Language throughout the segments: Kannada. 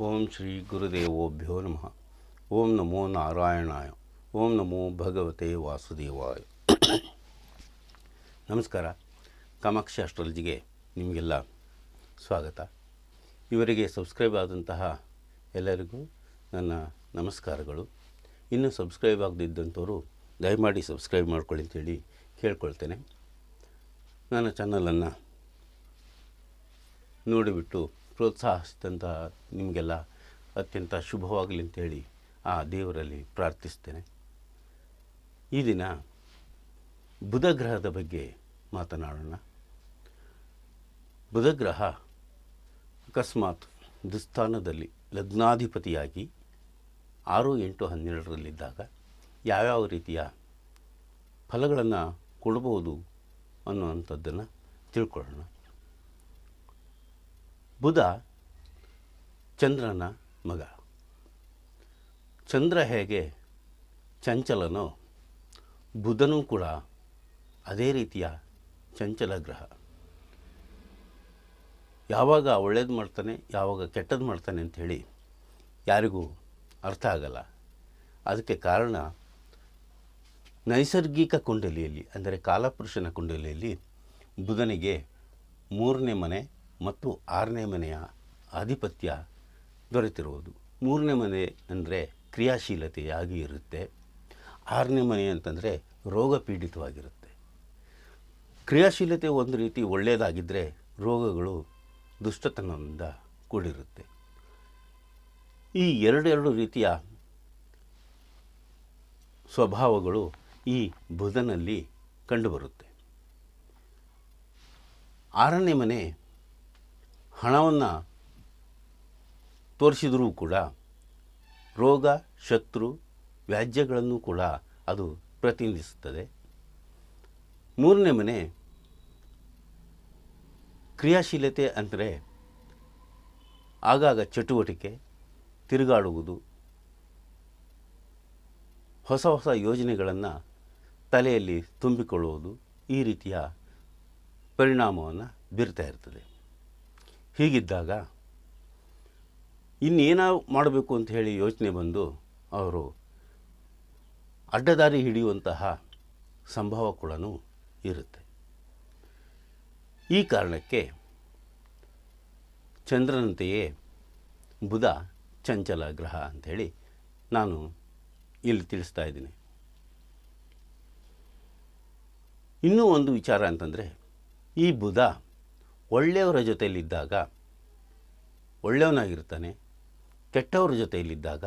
ಓಂ ಶ್ರೀ ಗುರುದೇವೋಭ್ಯೋ ನಮಃ. ಓಂ ನಮೋ ನಾರಾಯಣಾಯ. ಓಂ ನಮೋ ಭಗವತೆ ವಾಸುದೇವಾಯ. ನಮಸ್ಕಾರ. ಕಾಮಾಕ್ಷಿ ಅಸ್ಟ್ರಾಲಜಿಗೆ ನಿಮಗೆಲ್ಲ ಸ್ವಾಗತ. ಇವರಿಗೆ ಸಬ್ಸ್ಕ್ರೈಬ್ ಆದಂತಹ ಎಲ್ಲರಿಗೂ ನನ್ನ ನಮಸ್ಕಾರಗಳು. ಇನ್ನೂ ಸಬ್ಸ್ಕ್ರೈಬ್ ಆಗದಿದ್ದಂಥವರು ದಯಮಾಡಿ ಸಬ್ಸ್ಕ್ರೈಬ್ ಮಾಡ್ಕೊಳ್ಳಿ ಅಂತೇಳಿ ಕೇಳ್ಕೊಳ್ತೇನೆ. ನನ್ನ ಚಾನಲನ್ನು ನೋಡಿಬಿಟ್ಟು ಪ್ರೋತ್ಸಾಹಿಸಿದಂತಹ ನಿಮಗೆಲ್ಲ ಅತ್ಯಂತ ಶುಭವಾಗಲಿ ಅಂತೇಳಿ ಆ ದೇವರಲ್ಲಿ ಪ್ರಾರ್ಥಿಸ್ತೇನೆ. ಈ ದಿನ ಬುಧ ಗ್ರಹದ ಬಗ್ಗೆ ಮಾತನಾಡೋಣ. ಬುಧಗ್ರಹ ಅಕಸ್ಮಾತ್ ದುಸ್ಥಾನದಲ್ಲಿ ಲಗ್ನಾಧಿಪತಿಯಾಗಿ ಆರು ಎಂಟು ಹನ್ನೆರಡರಲ್ಲಿದ್ದಾಗ ಯಾವ್ಯಾವ ರೀತಿಯ ಫಲಗಳನ್ನು ಕೊಡಬಹುದು ಅನ್ನುವಂಥದ್ದನ್ನು ತಿಳ್ಕೊಳ್ಳೋಣ. ಬುಧ ಚಂದ್ರನ ಮಗ. ಚಂದ್ರ ಹೇಗೆ ಚಂಚಲನೋ ಬುಧನೂ ಕೂಡ ಅದೇ ರೀತಿಯ ಚಂಚಲ ಗ್ರಹ. ಯಾವಾಗ ಒಳ್ಳೇದು ಮಾಡ್ತಾನೆ, ಯಾವಾಗ ಕೆಟ್ಟದ್ದು ಮಾಡ್ತಾನೆ ಅಂಥೇಳಿ ಯಾರಿಗೂ ಅರ್ಥ ಆಗಲ್ಲ. ಅದಕ್ಕೆ ಕಾರಣ ನೈಸರ್ಗಿಕ ಕುಂಡಲಿಯಲ್ಲಿ, ಅಂದರೆ ಕಾಲಪುರುಷನ ಕುಂಡಲಿಯಲ್ಲಿ ಬುಧನಿಗೆ ಮೂರನೇ ಮನೆ ಮತ್ತು ಆರನೇ ಮನೆಯ ಆಧಿಪತ್ಯ ದೊರೆತಿರುವುದು. ಮೂರನೇ ಮನೆ ಅಂದರೆ ಕ್ರಿಯಾಶೀಲತೆಯಾಗಿ ಇರುತ್ತೆ. ಆರನೇ ಮನೆ ಅಂತಂದರೆ ರೋಗ ಪೀಡಿತವಾಗಿರುತ್ತೆ ಕ್ರಿಯಾಶೀಲತೆ ಒಂದು ರೀತಿ ಒಳ್ಳೆಯದಾಗಿದ್ದರೆ ರೋಗಗಳು ದುಷ್ಟತನದಿಂದ ಕೂಡಿರುತ್ತೆ. ಈ ಎರಡೆರಡು ರೀತಿಯ ಸ್ವಭಾವಗಳು ಈ ಬುಧನಲ್ಲಿ ಕಂಡುಬರುತ್ತೆ. ಆರನೇ ಮನೆ ಹಣವನ್ನು ತೋರಿಸಿದರೂ ಕೂಡ, ರೋಗ, ಶತ್ರು, ವ್ಯಾಜ್ಯಗಳನ್ನು ಕೂಡ ಅದು ಪ್ರತಿನಿಧಿಸುತ್ತದೆ. ಮೂರನೇ ಮನೆ, ಕ್ರಿಯಾಶೀಲತೆ ಅಂದರೆ ಆಗಾಗ ಚಟುವಟಿಕೆ, ತಿರುಗಾಡುವುದು, ಹೊಸ ಹೊಸ ಯೋಜನೆಗಳನ್ನು ತಲೆಯಲ್ಲಿ ತುಂಬಿಕೊಳ್ಳುವುದು ಈ ರೀತಿಯ ಪರಿಣಾಮವನ್ನು ಬೀರ್ತಾ ಇರ್ತದೆ. ಹೀಗಿದ್ದಾಗ ಇನ್ನೇನೋ ಮಾಡಬೇಕು ಅಂತ ಹೇಳಿ ಯೋಚನೆ ಬಂದು ಅವರು ಅಡ್ಡದಾರಿ ಹಿಡಿಯುವಂತಹ ಸಂಭವ ಕೂಡ ಇರುತ್ತೆ. ಈ ಕಾರಣಕ್ಕೆ ಚಂದ್ರನಂತೆಯೇ ಬುಧ ಚಂಚಲ ಗ್ರಹ ಅಂಥೇಳಿ ನಾನು ಇಲ್ಲಿ ತಿಳಿಸ್ತಾ ಇದ್ದೀನಿ. ಇನ್ನೂ ಒಂದು ವಿಚಾರ ಅಂತಂದರೆ ಈ ಬುಧ ಒಳ್ಳೆಯವರ ಜೊತೆಯಲ್ಲಿದ್ದಾಗ, ಒಳ್ಳೆಯವನಾಗಿರ್ತಾನೆ, ಕೆಟ್ಟವರ ಜೊತೆಯಲ್ಲಿದ್ದಾಗ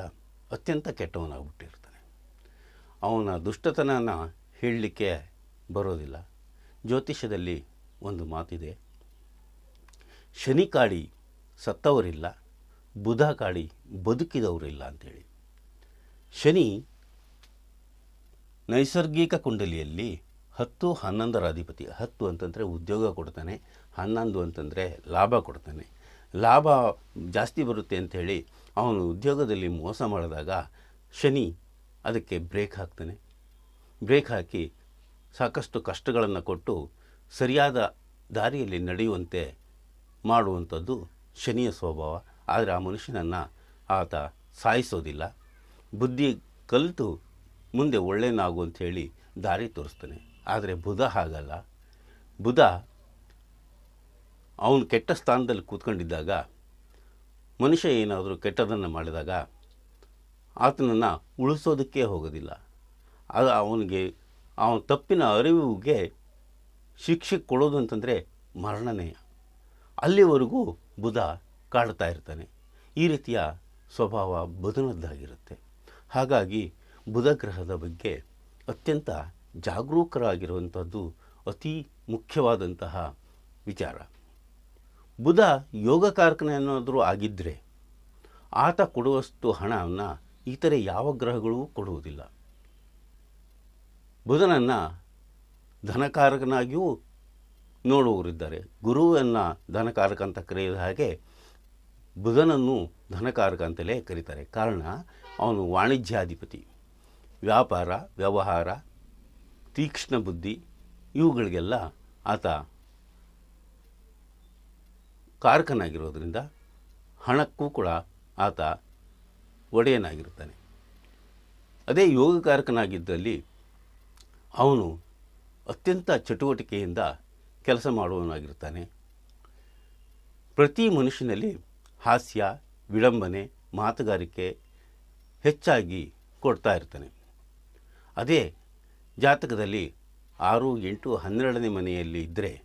ಅತ್ಯಂತ ಕೆಟ್ಟವನಾಗ್ಬಿಟ್ಟಿರ್ತಾನೆ. ಅವನ ದುಷ್ಟತನನ ಹೇಳಲಿಕ್ಕೆ ಬರೋದಿಲ್ಲ. ಜ್ಯೋತಿಷ್ಯದಲ್ಲಿ ಒಂದು ಮಾತಿದೆ, ಶನಿ ಕಾಡಿ ಸತ್ತವರಿಲ್ಲ, ಬುಧ ಕಾಡಿ ಬದುಕಿದವರಿಲ್ಲ ಅಂಥೇಳಿ ಶನಿ ನೈಸರ್ಗಿಕ ಕುಂಡಲಿಯಲ್ಲಿ ಹತ್ತು ಹನ್ನೊಂದರ ಅಧಿಪತಿ, ಹತ್ತು ಅಂತಂದರೆ ಉದ್ಯೋಗ ಕೊಡ್ತಾನೆ, ಹನ್ನೊಂದು ಅಂತಂದರೆ ಲಾಭ ಕೊಡ್ತಾನೆ. ಲಾಭ ಜಾಸ್ತಿ ಬರುತ್ತೆ ಅಂಥೇಳಿ ಅವನು ಉದ್ಯೋಗದಲ್ಲಿ ಮೋಸ ಮಾಡಿದಾಗ ಶನಿ ಅದಕ್ಕೆ ಬ್ರೇಕ್ ಹಾಕ್ತಾನೆ. ಬ್ರೇಕ್ ಹಾಕಿ ಸಾಕಷ್ಟು ಕಷ್ಟಗಳನ್ನು ಕೊಟ್ಟು ಸರಿಯಾದ ದಾರಿಯಲ್ಲಿ ನಡೆಯುವಂತೆ ಮಾಡುವಂಥದ್ದು ಶನಿಯ ಸ್ವಭಾವ. ಆದರೆ ಆ ಮನುಷ್ಯನನ್ನು ಆತ ಸಾಯಿಸೋದಿಲ್ಲ. ಬುದ್ಧಿ ಕಲಿತು ಮುಂದೆ ಒಳ್ಳೆಯನಾಗು ಅಂಥೇಳಿ ದಾರಿ ತೋರಿಸ್ತಾನೆ. ಆದರೆ ಬುಧ ಹಾಗಲ್ಲ. ಬುಧ ಅವನು ಕೆಟ್ಟ ಸ್ಥಾನದಲ್ಲಿ ಕೂತ್ಕೊಂಡಿದ್ದಾಗ, ಮನುಷ್ಯ ಏನಾದರೂ ಕೆಟ್ಟದನ್ನು ಮಾಡಿದಾಗ ಆತನನ್ನು ಉಳಿಸೋದಕ್ಕೆ ಹೋಗೋದಿಲ್ಲ. ಅದು ಅವನಿಗೆ, ಅವನ ತಪ್ಪಿನ ಅರಿವಿಗೆ ಶಿಕ್ಷೆ ಕೊಡೋದು ಅಂತಂದರೆ ಮರಣನೇ. ಅಲ್ಲಿವರೆಗೂ ಬುಧ ಕಾಡ್ತಾ ಇರ್ತಾನೆ. ಈ ರೀತಿಯ ಸ್ವಭಾವ ಬುಧನದ್ದಾಗಿರುತ್ತೆ. ಹಾಗಾಗಿ ಬುಧ ಗ್ರಹದ ಬಗ್ಗೆ ಅತ್ಯಂತ ಜಾಗರೂಕರಾಗಿರುವಂಥದ್ದು ಅತಿ ಮುಖ್ಯವಾದಂತಹ ವಿಚಾರ. ಬುಧ ಯೋಗಕಾರಕನ ಏನಾದರೂ ಆಗಿದ್ದರೆ ಆತ ಕೊಡುವಷ್ಟು ಹಣವನ್ನು ಇತರೆ ಯಾವ ಗ್ರಹಗಳೂ ಕೊಡುವುದಿಲ್ಲ. ಬುಧನನ್ನು ಧನಕಾರಕನಾಗಿಯೂ ನೋಡುವವರಿದ್ದಾರೆ. ಗುರುವನ್ನು ಧನಕಾರಕ ಅಂತ ಕರೆಯುವ ಹಾಗೆ ಬುಧನನ್ನು ಧನಕಾರಕ ಅಂತಲೇ ಕರೀತಾರೆ. ಕಾರಣ ಅವನು ವಾಣಿಜ್ಯಾಧಿಪತಿ. ವ್ಯಾಪಾರ, ವ್ಯವಹಾರ ತೀಕ್ಷ್ಣ ಬುದ್ಧಿ, ಇವುಗಳಿಗೆಲ್ಲ ಆತ ಕಾರಕನಾಗಿರೋದ್ರಿಂದ ಹಣಕ್ಕೂ ಕೂಡ ಆತ ಒಡೆಯನಾಗಿರ್ತಾನೆ. ಅದೇ ಯೋಗಕಾರಕನಾಗಿದ್ದಲ್ಲಿ ಅವನು ಅತ್ಯಂತ ಚಟುವಟಿಕೆಯಿಂದ ಕೆಲಸ ಮಾಡುವವನಾಗಿರ್ತಾನೆ. ಪ್ರತಿ ಮನುಷ್ಯನಲ್ಲಿ ಹಾಸ್ಯ, ವಿಡಂಬನೆ, ಮಾತುಗಾರಿಕೆ ಹೆಚ್ಚಾಗಿ ಕೊಡ್ತಾ ಇರ್ತಾನೆ. ಅದೇ ಜಾತಕದಲ್ಲಿ ಆರು, ಎಂಟು, ಹನ್ನೆರಡನೇ ಮನೆಯಲ್ಲಿ ಇದ್ದರೆ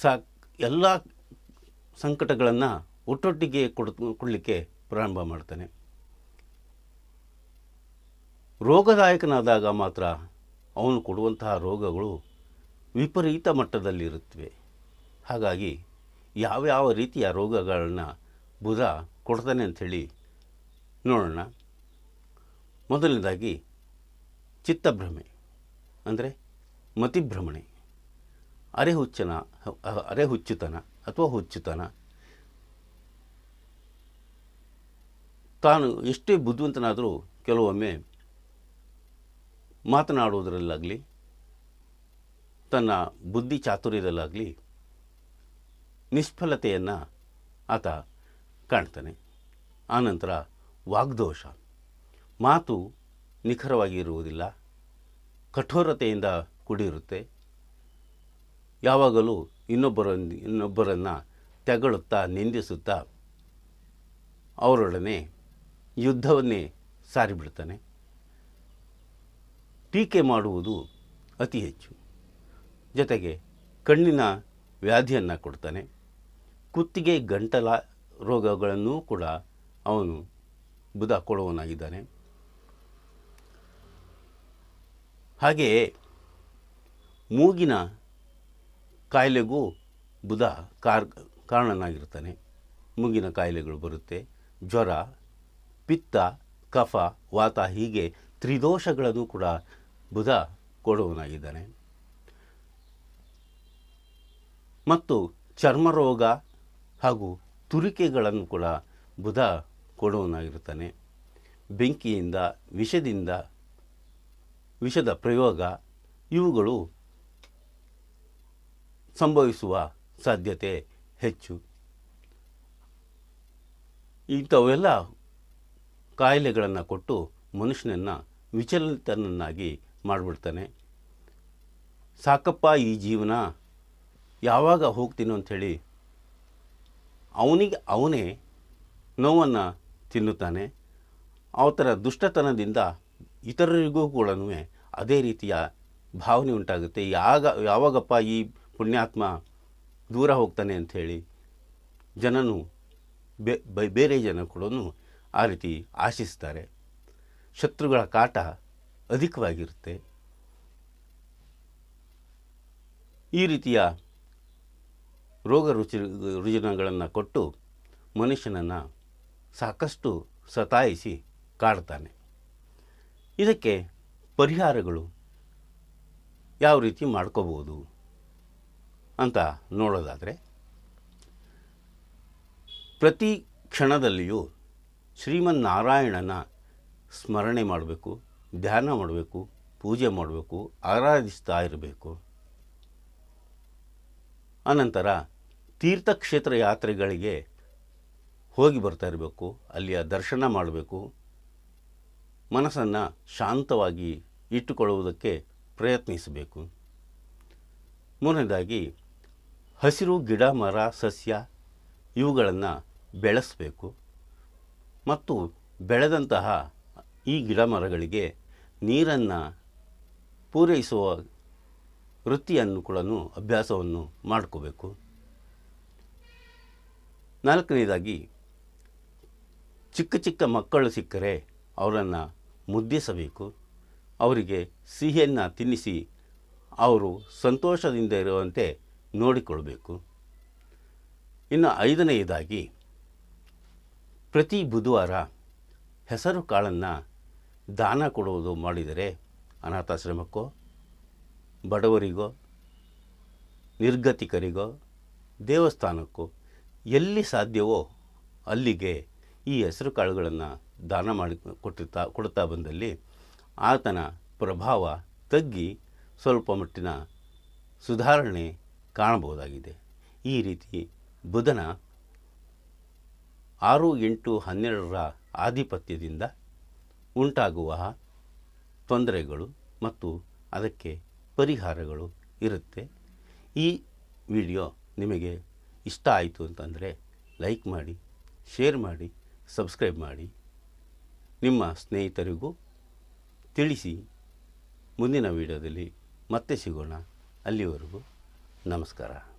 ಸಾ ಎಲ್ಲ ಸಂಕಟಗಳನ್ನು ಒಟ್ಟೊಟ್ಟಿಗೆ ಕೊಡ್ ಕೊಡಲಿಕ್ಕೆ ಪ್ರಾರಂಭ ಮಾಡ್ತಾನೆ. ರೋಗದಾಯಕನಾದಾಗ ಮಾತ್ರ ಅವನು ಕೊಡುವಂತಹ ರೋಗಗಳು ವಿಪರೀತ ಮಟ್ಟದಲ್ಲಿರುತ್ತವೆ. ಹಾಗಾಗಿ ಯಾವ್ಯಾವ ರೀತಿಯ ರೋಗಗಳನ್ನು ಬುಧ ಕೊಡ್ತಾನೆ ಅಂಥೇಳಿ ನೋಡೋಣ. ಮೊದಲನೇದಾಗಿ ಚಿತ್ತಭ್ರಮೆ ಅಂದರೆ ಮತಿಭ್ರಮಣೆ. ಅರೆಹುಚ್ಚನ, ಅರೆಹುಚ್ಚುತನ ಅಥವಾ ಹುಚ್ಚುತನ. ತಾನು ಎಷ್ಟೇ ಬುದ್ಧಿವಂತನಾದರೂ ಕೆಲವೊಮ್ಮೆ ಮಾತನಾಡುವುದರಲ್ಲಾಗಲಿ, ತನ್ನ ಬುದ್ಧಿ ಚಾತುರ್ಯದಲ್ಲಾಗಲಿ ನಿಷ್ಫಲತೆಯನ್ನು ಆತ ಕಾಣ್ತಾನೆ. ಆನಂತರ ವಾಗ್ದೋಷ. ಮಾತು ನಿಖರವಾಗಿ ಇರುವುದಿಲ್ಲ. ಕಠೋರತೆಯಿಂದ ಕೂಡಿರುತ್ತೆ. ಯಾವಾಗಲೂ ಇನ್ನೊಬ್ಬರ ಇನ್ನೊಬ್ಬರನ್ನು ತೆಗಳುತ್ತಾ, ನಿಂದಿಸುತ್ತಾ ಅವರೊಡನೆ ಯುದ್ಧವನ್ನೇ ಸಾರಿಬಿಡ್ತಾನೆ. ಟೀಕೆ ಮಾಡುವುದು ಅತಿ ಹೆಚ್ಚು. ಜೊತೆಗೆ ಕಣ್ಣಿನ ವ್ಯಾಧಿಯನ್ನು ಕೊಡ್ತಾನೆ. ಕುತ್ತಿಗೆ ಗಂಟಲ ರೋಗಗಳನ್ನೂ ಕೂಡ ಅವನು ಬುಧ ಕೊಡುವವನಾಗಿದ್ದಾನೆ. ಹಾಗೆಯೇ ಮೂಗಿನ ಕಾಯಿಲೆಗೂ ಬುಧ ಕಾರ್, ಕಾರಣನಾಗಿರ್ತಾನೆ. ಮೂಗಿನ ಕಾಯಿಲೆಗಳು ಬರುತ್ತೆ. ಜ್ವರ, ಪಿತ್ತ, ಕಫ, ವಾತ ಹೀಗೆ ತ್ರಿದೋಷಗಳನ್ನು ಕೂಡ ಬುಧ ಕೊಡುವನಾಗಿದ್ದಾನೆ ಮತ್ತು ಚರ್ಮರೋಗ ಹಾಗೂ ತುರಿಕೆಗಳನ್ನು ಕೂಡ ಬುಧ ಕೊಡುವನಾಗಿರುತ್ತಾನೆ ಬೆಂಕಿಯಿಂದ, ವಿಷದಿಂದ ವಿಷದ ಪ್ರಯೋಗ, ಇವುಗಳು ಸಂಭವಿಸುವ ಸಾಧ್ಯತೆ ಹೆಚ್ಚು. ಇಂಥವೆಲ್ಲ ಕಾಯಿಲೆಗಳನ್ನು ಕೊಟ್ಟು ಮನುಷ್ಯನನ್ನು ವಿಚಲಿತನನ್ನಾಗಿ ಮಾಡಿಬಿಡ್ತಾನೆ. ಸಾಕಪ್ಪ ಈ ಜೀವನ, ಯಾವಾಗ ಹೋಗ್ತೀನೋ ಅಂಥೇಳಿ ಅವನಿಗೆ ಅವನೇ ನೋವನ್ನು ತಿನ್ನುತ್ತಾನೆ. ಅವತರ ದುಷ್ಟತನದಿಂದ ಇತರರಿಗೂ ಕೂಡ ಅದೇ ರೀತಿಯ ಭಾವನೆ ಉಂಟಾಗುತ್ತೆ. ಯಾಗ ಯಾವಾಗಪ್ಪ ಈ ಪುಣ್ಯಾತ್ಮ ದೂರ ಹೋಗ್ತಾನೆ ಅಂಥೇಳಿ ಜನನು ಬೇರೆ ಜನ ಕೂಡ ಆ ರೀತಿ ಆಶಿಸ್ತಾರೆ. ಶತ್ರುಗಳ ಕಾಟ ಅಧಿಕವಾಗಿರುತ್ತೆ. ಈ ರೀತಿಯ ರೋಗ ರುಚಿ, ರುಜಿನಗಳನ್ನು ಕೊಟ್ಟು ಮನುಷ್ಯನನ್ನು ಸಾಕಷ್ಟು ಸತಾಯಿಸಿ ಕಾಡ್ತಾನೆ. ಇದಕ್ಕೆ ಪರಿಹಾರಗಳು ಯಾವ ರೀತಿ ಮಾಡ್ಕೋಬೋದು ಅಂತ ನೋಡೋದಾದರೆ ಪ್ರತಿ ಕ್ಷಣದಲ್ಲಿಯೂ ಶ್ರೀಮನ್ನಾರಾಯಣನ ಸ್ಮರಣೆ ಮಾಡಬೇಕು, ಧ್ಯಾನ ಮಾಡಬೇಕು, ಪೂಜೆ ಮಾಡಬೇಕು, ಆರಾಧಿಸ್ತಾ ಇರಬೇಕು. ಅನಂತರ ತೀರ್ಥಕ್ಷೇತ್ರ ಯಾತ್ರೆಗಳಿಗೆ ಹೋಗಿ ಬರ್ತಾ ಇರಬೇಕು, ಅಲ್ಲಿಯ ದರ್ಶನ ಮಾಡಬೇಕು. ಮನಸ್ಸನ್ನು ಶಾಂತವಾಗಿ ಇಟ್ಟುಕೊಳ್ಳುವುದಕ್ಕೆ ಪ್ರಯತ್ನಿಸಬೇಕು. ಮೂರನೇದಾಗಿ, ಹಸಿರು, ಗಿಡ, ಮರ, ಸಸ್ಯ ಇವುಗಳನ್ನು ಬೆಳೆಸಬೇಕು. ಮತ್ತು ಬೆಳೆದಂತಹ ಈ ಗಿಡ ಮರಗಳಿಗೆ ನೀರನ್ನು ಪೂರೈಸುವ ವೃತ್ತಿಯನ್ನು ಕೂಡ ಅಭ್ಯಾಸವನ್ನು ಮಾಡ್ಕೋಬೇಕು. ನಾಲ್ಕನೇದಾಗಿ, ಚಿಕ್ಕ ಚಿಕ್ಕ ಮಕ್ಕಳು ಸಿಕ್ಕರೆ ಅವರನ್ನು ಮುದ್ದಿಸಬೇಕು. ಅವರಿಗೆ ಸಿಹಿಯನ್ನು ತಿನ್ನಿಸಿ ಅವರು ಸಂತೋಷದಿಂದ ಇರುವಂತೆ ನೋಡಿಕೊಳ್ಬೇಕು ಇನ್ನು ಐದನೆಯದಾಗಿ, ಪ್ರತಿ ಬುಧವಾರ ಹೆಸರು ಕಾಳನ್ನು ದಾನ ಕೊಡುವುದು ಮಾಡಿದರೆ ಅನಾಥಾಶ್ರಮಕ್ಕೋ, ಬಡವರಿಗೋ, ನಿರ್ಗತಿಕರಿಗೋ, ದೇವಸ್ಥಾನಕ್ಕೋ ಎಲ್ಲಿ ಸಾಧ್ಯವೋ ಅಲ್ಲಿಗೆ ಈ ಹೆಸರು ಕಾಳುಗಳನ್ನು ದಾನ ಮಾಡಿ ಕೊಟ್ಟಿರ್ತಾ ಕೊಡ್ತಾ ಬಂದಲ್ಲಿ ಆತನ ಪ್ರಭಾವ ತಗ್ಗಿ ಸ್ವಲ್ಪ ಮಟ್ಟಿನ ಸುಧಾರಣೆ ಕಾಣಬಹುದಾಗಿದೆ. ಈ ರೀತಿ ಬುಧನ ಆರು ಎಂಟು ಹನ್ನೆರಡರ ಆಧಿಪತ್ಯದಿಂದ ಉಂಟಾಗುವ ತೊಂದರೆಗಳು ಮತ್ತು ಅದಕ್ಕೆ ಪರಿಹಾರಗಳು ಇರುತ್ತೆ. ಈ ವಿಡಿಯೋ ನಿಮಗೆ ಇಷ್ಟ ಆಯಿತು ಅಂತಂದರೆ ಲೈಕ್ ಮಾಡಿ, ಶೇರ್ ಮಾಡಿ, ಸಬ್ಸ್ಕ್ರೈಬ್ ಮಾಡಿ. ನಿಮ್ಮ ಸ್ನೇಹಿತರಿಗೂ ತಿಳಿಸಿ ಮುಂದಿನ ವಿಡಿಯೋದಲ್ಲಿ ಮತ್ತೆ ಸಿಗೋಣ. ಅಲ್ಲಿವರೆಗೂ ನಮಸ್ಕಾರ.